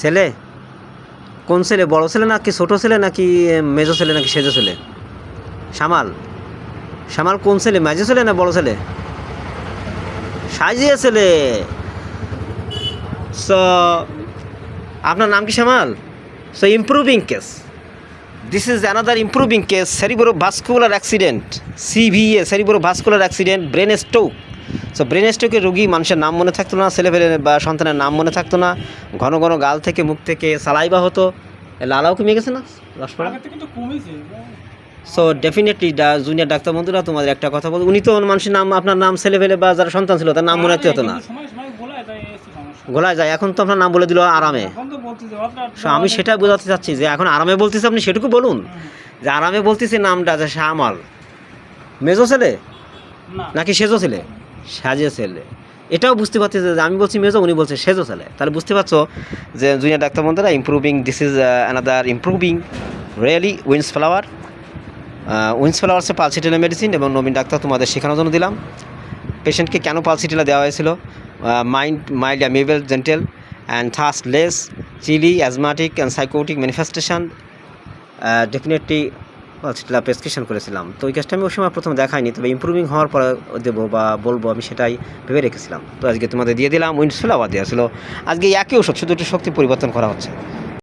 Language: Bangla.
ছেলে? কোন ছেলে? বড় ছেলে নাকি ছোট ছেলে নাকি মেজো ছেলে নাকি সেজো ছেলে? সামাল। সামাল কোন ছেলে? মেজো ছেলে না বড় ছেলে? সাজিয়ে ছেলে। সো আপনার নাম কি Shyamal so improving case this is another improving case cerebro vascular accident CVA cerebro vascular accident brain stroke so brain স্ট্রোকের রোগী মানুষের নাম মনে থাকতো না ছেলেপেলে বা সন্তানের নাম মনে থাকতো না ঘন ঘন গাল থেকে মুখ থেকে সালাইবা হতো। লালাও কমে গেছে না? রসপড়া? সো ডেফিনেটলি জুনিয়র ডাক্তার বন্ধুরা তোমাদের একটা কথা বল উনি তো মানুষের নাম আপনার নাম ছেলেপেলে বা যারা সন্তান ছিল তার নাম মনে রাখতে হতো না। গোলায় যায় এখন তো আপনার নাম বলে দিল আরামে। So, আমি সেটা বোঝাতে চাচ্ছি যে এখন আরামে বলতেছি আপনি সেটুকু বলুন। যে আরামে বলতেছি নামটা যে শ্যামাল মেজো ছেলে? নাকি সেজো ছেলে? সাজে ছেলে। এটাও বুঝতে পারছি যে আমি বলছি মেজো, উনি বলছে সেজো ছেলে। তাহলে বুঝতে পারছ যে জুনিয়র ডাক্তার বন্ধুরা improving this is another improving really winds flower winds ফ্লাওয়ার্সে pulsatilla medicine এবং নবীন ডাক্তার তোমাদের শেখানোর জন্য দিলাম। পেশেন্টকে কেন পালসিটেলা দেওয়া হয়েছিল? Mind mild amiable gentle and thirstless chilly asthmatic and psychotic manifestation definitely pulsatilla prescription করেছিলাম। তো ওই কাজটা আমি ওই সময় প্রথমে দেখাইনি, তবে ইম্প্রুভিং হওয়ার পর দেবো বা বলব আমি সেটাই ভেবে রেখেছিলাম। তো আজকে তোমাদের দিয়ে দিলাম উইন্স আবার দেওয়া ছিল। আজকে একই ওষুধ শুধু একটু শক্তি পরিবর্তন করা হচ্ছে।